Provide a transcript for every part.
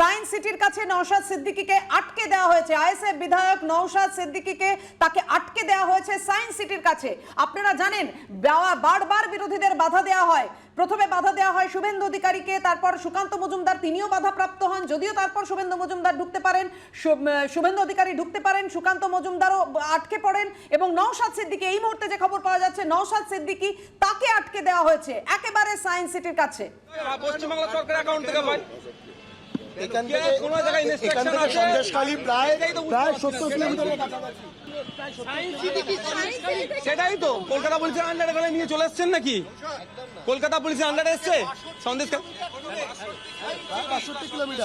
Science সিটির কাছে নওশাদ সিদ্দিকীকে আটকে দেওয়া হয়েছে। আইএসএফ বিধায়ক নওশাদ সিদ্দিকীকে তাকে আটকে দেওয়া হয়েছে সায়েন্স সিটির কাছে। আপনারা জানেন, বারবার বিরোধীদের বাধা দেওয়া হয়। প্রথমে বাধা দেওয়া হয় শুভেন্দু অধিকারীকে, তারপর সুকান্ত মজুমদার, তিনিও বাধাপ্রাপ্ত হন, যদিও তারপর শুভেন্দু মজুমদার ঢুকতে পারেন শুভেন্দু অধিকারী ঢুকতে পারেন, সুকান্ত মজুমদারও আটকে পড়েন, এবং নওশাদ সিদ্দিকী, এই মুহূর্তে যে খবর পাওয়া যাচ্ছে, নওশাদ সিদ্দিকী তাকে আটকে দেওয়া হয়েছে, একেবারে সায়েন্স সিটির কাছে। সরকার অ্যাকাউন্ট থেকে এখান থেকে এখান থেকে সন্দেশখালী প্রায় এটাই তো বুঝতে প্রায় সত্তর কিলোমিটারের কাছাকাছি সেটাই তো। কলকাতা পুলিশের আন্ডারে করে নিয়ে চলে এসছেন নাকি? কলকাতা পুলিশের আন্ডারে এসছে? সন্দেশ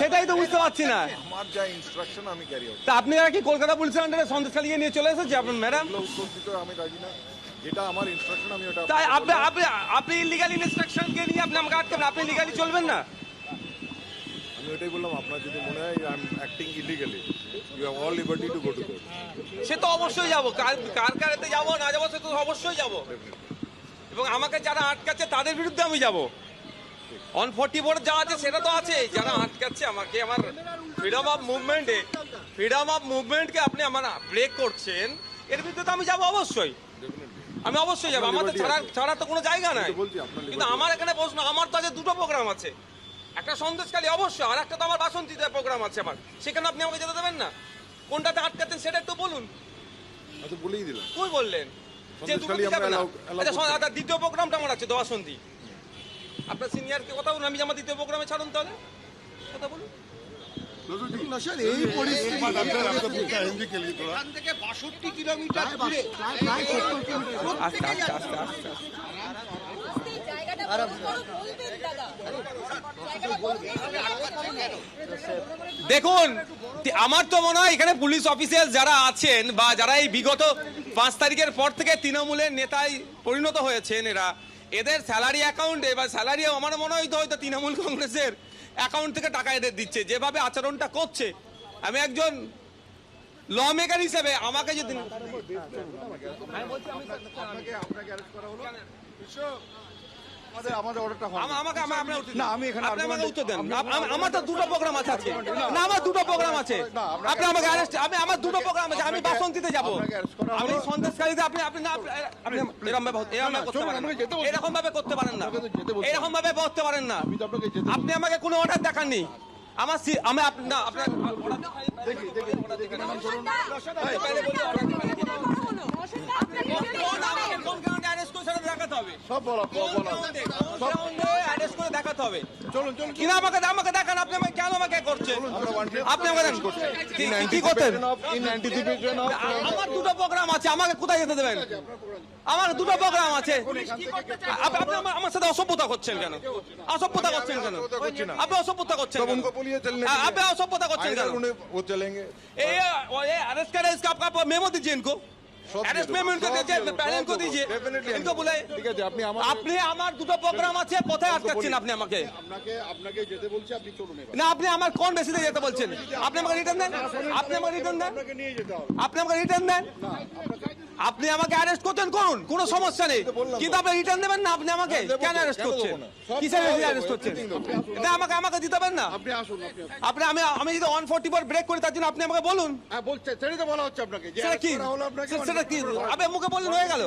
সেটাই তো বুঝতে পারছি না। আমার যা ইনস্ট্রাকশন আমি ক্যারি তা আপনি আর কি কলকাতা পুলিশের আন্ডারে সন্দেশ খালিয়ে নিয়ে চলে এসেছে আপনার ম্যাডাম আমি রাজি না। যেটা আমার ইনস্ট্রাকশন আমি ওটা তাই আপনি আপনি আপনি ইলিগাল ইনস্ট্রাকশন কে নিয়ে আপনি আমাকে আটকাবেন আপনি লিগালি চলবেন না? আমি ওটাই বললাম আপনার যদি মনে হয় I am acting illegally you have all liberty to go to court সে তো অবশ্যই যাব। কার কার কারেতে যাব না যাব সে তো অবশ্যই যাব। এবং আমাকে যারা আটকাচ্ছে তাদের বিরুদ্ধে আমি যাব। অন ফোর্টি ফোর যা আছে সেটা তো আছে। যারা আটকাচ্ছে আমাকে আমার ফ্রিডম অফ মুভমেন্টে ফ্রিডম অফ মুভমেন্টকে আপনি আমার ব্রেক করছেন এর বিরুদ্ধে তো আমি যাব অবশ্যই। আমি অবশ্যই যাব। আমাদের ছাড়া ছাড়া তো কোনো জায়গা নাই। তো কিন্তু আমার এখানে প্রশ্ন আমার তো আজ দুটো প্রোগ্রাম আছে। একটা সন্দেশকালী অবশ্যই আর একটা তো আমার বাসন্তীতে প্রোগ্রাম আছে আমার। সেখানে আপনি আমাকে যেতে দেবেন না। কোনটাতে আটকাতেন সেটা একটু বলুন। আমি বলেই দিলাম। কই বললেন? যে দুটো যাবে না? allow- allow আচ্ছা আচ্ছা, দ্বিতীয় প্রোগ্রামটা আমার আছে দোয়াশন্তি আপনার সিনিয়রকে কথা বলুন আমি আমার দ্বিতীয় প্রোগ্রামে ছাড়ুন তাহলে। কথা বলুন। এই পরিস্থিতি এখান থেকে বাষট্টি কিলোমিটার দেখুন আমার তো মনে হয় এখানে পুলিশ অফিসার যারা আছেন বা যারা এই বিগত পাঁচ তারিখের পর থেকে তৃণমূলের নেতায় পরিণত হয়েছেন এরা এদের স্যালারি অ্যাকাউন্টে বা স্যালারি আমার মনে হয় তো হয়তো তৃণমূল কংগ্রেসের অ্যাকাউন্ট থেকে টাকা এদের দিচ্ছে যেভাবে আচরণটা করছে। আমি একজন ল মেকার হিসেবে আমাকে যদি আমাদের আমাদের অর্ডারটা হয় আমাকে আমা- আপনার না, আমি এখানে আপনি আমাকে argument- উত্তর দেন আপনি- আপ- আম- আমার তো দুটো প্রোগ্রাম আছে আজকে না আমার দুটো প্রোগ্রাম আছে আপনি আমাকে arrest- আমি আমার দুটো প্রোগ্রাম আছে আমি বাসন্তীতে যাব আপনাকে arrest করা আপনি হলো। সন্দেশকারীতে আপনি আপনি না আপনি আপনি এরকম ভাবে এরকম ভাবে করতে পারেন না। এরকম ভাবে করতে পারেন না। এরকম ভাবে করতে পারেন আপনি আমাকে কোনো অর্ডার দেখাননি আমার আমি না আপনার কোন হবে সব বলা বলা অ্যারেস্ট করে দেখাতে হবে চলুন চলুন কিনা আমাকে আমাকে দেখান আপনি আমাকে কেন আমাকে করছেন আমরা wanted- আপনি আমাকে দেখান কি- কি করতেন in anticipation of আ- আমার দুটো প্রোগ্রাম আছে আমাকে কোথায় যেতে দেবেন আমার দুটো প্রোগ্রাম আছে আপ- আপনি আমার- আমার সাথে অসভ্যতা করছেন কেন অসভ্যতা করছেন কেন অসভ্যতা করছি না। আপনি অসভ্যতা করছেন तब কেন उनको बोलिए चलने आ- आप असभ्यता करते हैं आइडर क्या? उन्हें वो चलेंगे ये ये अरेस्ट करें इसका आपका मेमो दीजिए इनको আপনি আমার দুটো প্রোগ্রাম আছে কোথায় আটকাচ্ছেন আপনি আমাকে? না আপনি আমার কোন বেসিসে যেতে বলছেন? আপনি আমাকে রিটার্ন দেন? আপনি আমাকে রিটার্ন দেন? আপনি আমাকে রিটার্ন দেন? আপনি আমাকে অ্যারেস্ট করতেন করুন কোনো সমস্যা নেই। কিন্তু আপনি রিটার্ন দেবেন না আপনি আমাকে? কেন তো, অ্যারেস্ট করছেন? কিসের অ্যারেস্ট করছেন? এটা আমাকে আমাকে দিতে পারেন না? আপনি আসুন আপনি আমি আমি যদি ওয়ান ফোর্টি ফোর ব্রেক করি তার জন্য আপনি আমাকে বলুন। হ্যাঁ বলছে সেটাই তো বলা হচ্ছে আপনাকে যে সেটা কি? সেটা কি? আবে মুখে বললেন হয়ে গেল।